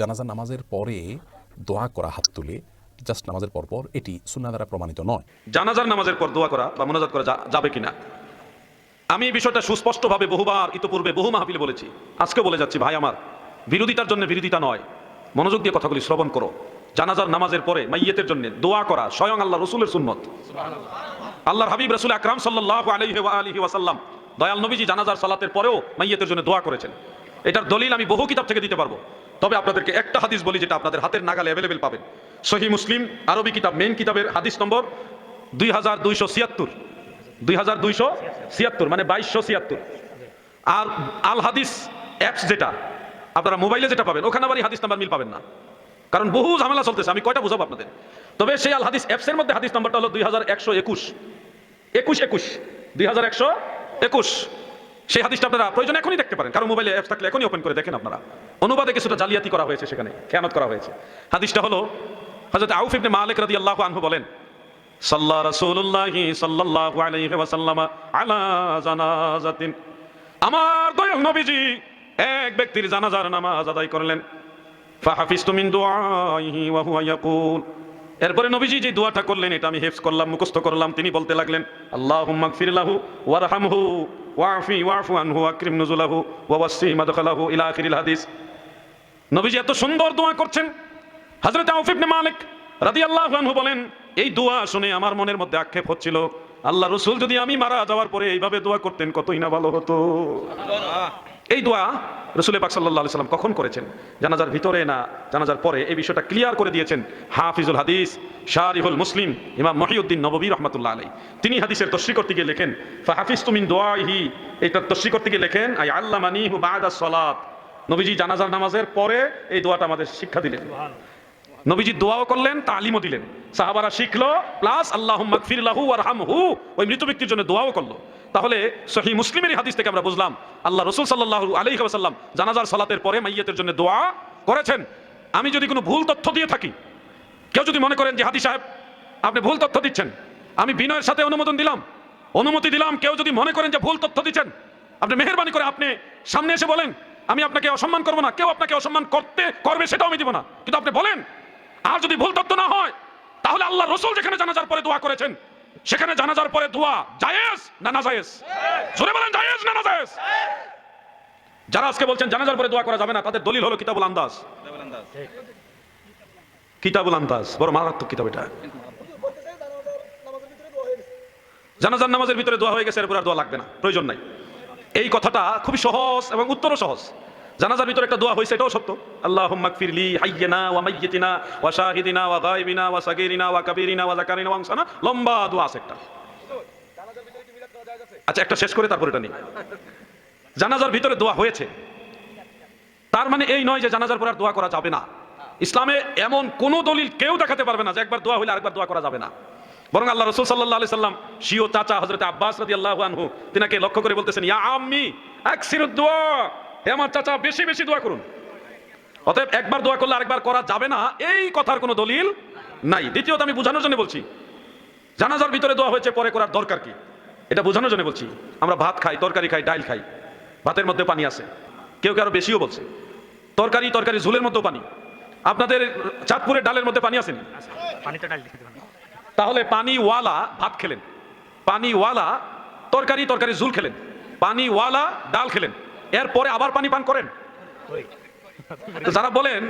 জানাজা নামাজের পরে দোয়া করা হাত তুলে, জাস্ট নামাজের পরপর এটি সুন্না দ্বারা প্রমাণিত নয়। জানাজার নামাজের পর দোয়া করা বা মোনাজাত করা যাবে কিনা? আমি এই বিষয়টা সুস্পষ্টভাবে বহুবার, ইতোপূর্বে বহু মাহফিলে বলেছি। আজকে বলে যাচ্ছি, ভাই আমার, বিরোধিতার জন্য বিরোধিতা নয়। মনোযোগ দিয়ে কথাগুলি শ্রবণ করো। জানাজার নামাজের পরে মাইয়েতের জন্য দোয়া করা স্বয়ং আল্লাহ রসুলের সুন্নত। আল্লাহর হাবিব রসুল আকরাম সাল্লাহ আলহি আলহি ওয়াসাল্লাম, দয়াল নবীজি জানাজার সালাতের পরেও মাইয়েতের জন্য দোয়া করেছেন। এটার দলিল আমি বহু কিতাব থেকে দিতে পারব। তবে আপনাদেরকে একটা হাদিস বলি যেটা আপনাদের হাতের নাগালে অ্যাভেলেবেল পাবেন। সহি মুসলিম আরবি কিতাব মেন কিতাবের হাদিস নম্বর দুই হাজার দুইশো ছিয়াত্তর। দুই হাজার দুইশো ছিয়াত্তর মানে বাইশশো ছিয়াত্তর। আর আল হাদিস অ্যাপস যেটা, আপনারা মোবাইলে যেটা পাবেন, ওখানে আবার হাদিস নাম্বার মিল পাবেন না। কারণ বহু ঝামেলা চলতেছে, আমি কয়টা বুঝাবো আপনাদের? তবে সেই আল হাদিস অ্যাপসের মধ্যে হাদিস নাম্বারটা হলো দুই হাজার একশো একুশ। একুশ একুশ, দুই হাজার একশো একুশ। সেই হাদিসটা আপনারা প্রয়োজন এখনই দেখতে পারেন। কারণ মোবাইলে অ্যাপস থাকলে এখনই ওপেন করে দেখেন আপনারা। অনুবাদে কিছুটা জালিয়াতি করা হয়েছে সেখানে, খেয়ানত করা হয়েছে। হাদিসটা হলো হজরত আউফ ইবনে মালিক রাদিয়াল্লাহু আনহু বলেন, সাল্লা রাসূলুল্লাহি সাল্লাল্লাহু আলাইহি ওয়াসাল্লাম আলা জানাজাতিন। আমার দয়াল নবীজি এক ব্যক্তির জানাজার নামাজ আদায় করলেন। ফাহাফিজতু মিন দুআইহি ওয়া হুয়া ইয়াকুল। এরপরে নবীজি যে দোয়াটা করলেন, এটা আমি হেফজ করলাম, মুখস্থ করলাম, তিনি বলতে লাগলেন, আল্লাহুম্মা গফির লাহু ওয়ারহামহু ওয়াফি ওয়াফু আনহু আকরিম নুজুলাহু ওয়া ওয়াসি মাদখালাহু ইলা আখিরিল হাদিস। নবীজি এত সুন্দর দোয়া করছেন। হযরত আউফ ইবনে মালিক রাদিয়াল্লাহু আনহু বলেন, এই দোয়া শুনে আমার মনের মধ্যে আক্ষেপ হচ্ছিল, আল্লাহ রসুল যদি আমি মারা যাওয়ার পরে এইভাবে দোয়া করতেন কতই না ভালো হতো। এই দোয়া রসুল পাক সাল্লাহ সাল্লাম কখন করেছেন? জানাজার ভিতরে না জানাজার পরে? এই বিষয়টা ক্লিয়ার করে দিয়েছেন হাফিজুল হাদিস শাহরিহুল মুসলিম, ইমাম মহিউদ্দিন নববী রহমতুল্লাহ আলাই তিনি হাদিসের তশ্রী করতে গিয়ে লেখেন হাফিজ তুমিন দোয়াহি এইটার তশ্রী করতে গিয়ে লেখেন, আই আল্লাহ মানি হু বাদা সলাত। নবীজি জানাজার নামাজের পরে এই দোয়াটা আমাদের শিক্ষা দিলেন। নবীজি দোয়াও করলেন, তালিমও দিলেন। সাহাবারা শিখলো, প্লাস আল্লাহ মাগফিরলাহু আরহামহু ওই মৃত ব্যক্তির জন্য দোয়াও করল। তাহলে সহি মুসলিমের হাদিস থেকে আমরা বুঝলাম, আল্লাহ রসুল সাল্লাহ আলাইহি ওয়াসাল্লাম জানাজার সালাতের পরে মাইয়াতের জন্য দোয়া করেছেন। আমি যদি কোনো ভুল তথ্য দিয়ে থাকি, কেউ যদি মনে করেন যে, হাদি সাহেব, আপনি ভুল তথ্য দিচ্ছেন, আমি বিনয়ের সাথে অনুমোদন দিলাম, অনুমতি দিলাম, কেউ যদি মনে করেন যে, ভুল তথ্য দিচ্ছেন, আপনি মেহরবানি করে আপনি সামনে এসে বলেন, আমি আপনাকে অসম্মান করব না, কেউ আপনাকে অসম্মান করতে, করবে সেটাও আমি দিব না। কিন্তু আপনি বলেন আর যদি ভুল তথ্য না হয়, তাহলে আল্লাহ রসুল যেখানে জানাজার পরে দোয়া করেছেন, সেখানে জানাজার পরে দোয়া জায়েজ না না জায়েজ? জোরে বলেন, জায়েজ না না জায়েজ? যারা আজকে বলছেন জানাজার পরে দোয়া করা যাবে না, তাদের দলিল হলো কিতাবুল আন্দাজ। কিতাবুল আন্দাজ, বড় মারাত্মক কিতাব এটা। জানাজার নামাজের ভিতরে দোয়া হয়ে গেছে, এরপর আর দোয়া লাগবে না, প্রয়োজন নাই। এই কথাটা খুবই সহজ এবং উত্তরও সহজ। জানাজার ভিতরে একটা দোয়া হয়েছে এটাও সত্য। আল্লাহ মাগফিরলি হাইয়িনা ওয়া মাইয়িতিনা ওয়া শাহিদিনা ওয়া গায়বিনা ওয়া সাগীরিনা ওয়া কাবীরিনা ওয়া যাকারিনা ওয়া আনসানা লম্বা দোয়া আছে একটা। আচ্ছা একটা শেষ করে তারপর এটা নিই। জানাজার ভিতরে দোয়া হয়েছে। তার মানে এই নয় যে জানাজার পর আর দোয়া করা যাবে না। ইসলামে এমন কোন দলিল কেউ দেখাতে পারবে না যে একবার দোয়া হইলে আরেকবার দোয়া করা যাবে না। বরং আল্লাহ রসুল সাল্লাহ আলি সাল্লাম, শিও চাচা হজরত আব্বাস রাদি আল্লাহ আনহু, তিনাকে লক্ষ্য করে বলতেছেন, ইয়া আম্মি এক দোয়া। হে আমার চাচা বেশি বেশি দোয়া করুন। অতএব একবার দোয়া করলে আরেকবার করা যাবে না। এই কথার কোনো দলিল নাই। দ্বিতীয়ত আমি বোঝানোর জন্য বলছি জানাজার ভিতরে দোয়া হয়েছে পরে করার দরকার কি? এটা বোঝানোর জন্য বলছি আমরা ভাত খাই তরকারি খাই ডাইল খাই ভাতের মধ্যে পানি আছে। কেউ কেউ আরও বেশিও বলছে। তরকারি তরকারি ঝুলের মধ্যেও পানি। আপনাদের চাঁদপুরের ডালের মধ্যে পানি আসেনি তাহলে পানিওয়ালা ভাত খেলেন। পানিওয়ালা তরকারি তরকারি ঝুল খেলেন। পানিওয়ালা ডাল খেলেন। এরপরে আবার পানি পান করেন। যারা বলেন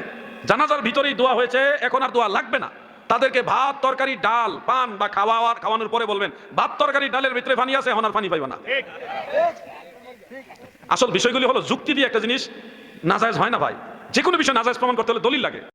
জানাজার ভিতরেই দোয়া হয়েছে এখন আর দোয়া লাগবে না। তাদেরকে ভাত তরকারি ডাল পান বা খাওয়া খাওয়ানোর পরে বলবেন ভাত তরকারি ডালের ভিতরে পানি আছে এখন আর পানি পাইবে না। আসল বিষয়গুলি হলো যুক্তি দিয়ে একটা জিনিস নাজায়জ হয় না ভাই। যে কোনো বিষয় নাজায়জ প্রমাণ করতে হলে দলিল লাগে।